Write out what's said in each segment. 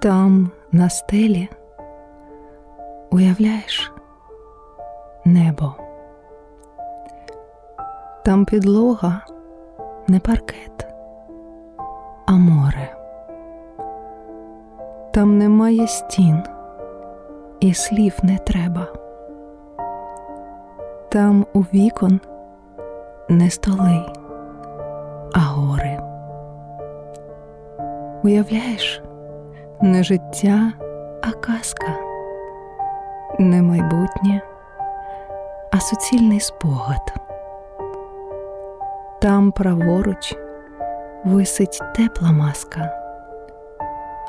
Там на стелі уявляєш небо. Там підлога не паркет, а море. Там немає стін, і слів не треба. Там у вікон не столи, а гори. Уявляєш, не життя, а казка, не майбутнє, а суцільний спогад. Там праворуч висить тепла маска,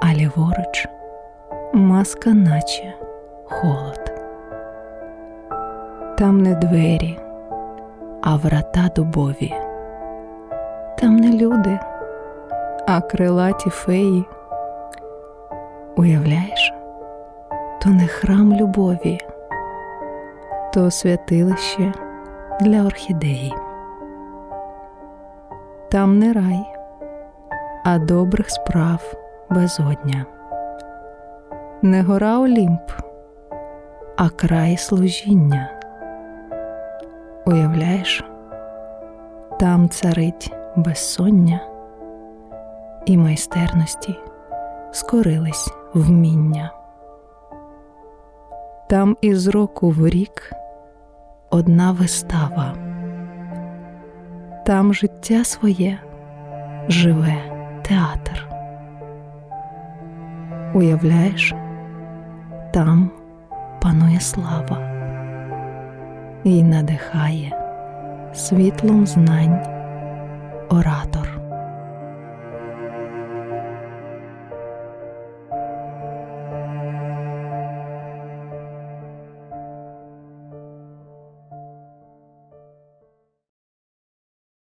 а ліворуч маска, наче холод. Там не двері, а врата дубові. Там не люди, а крилаті феї. Уявляєш, то не храм любові, то святилище для орхідеї. Там не рай, а добрих справ безодня. Не гора Олімп, а край служіння. Уявляєш, там царить безсоння і майстерності скорились вміння. Там із року в рік одна вистава, там життя своє живе театр. Уявляєш, там панує слава і надихає світлом знань оратор.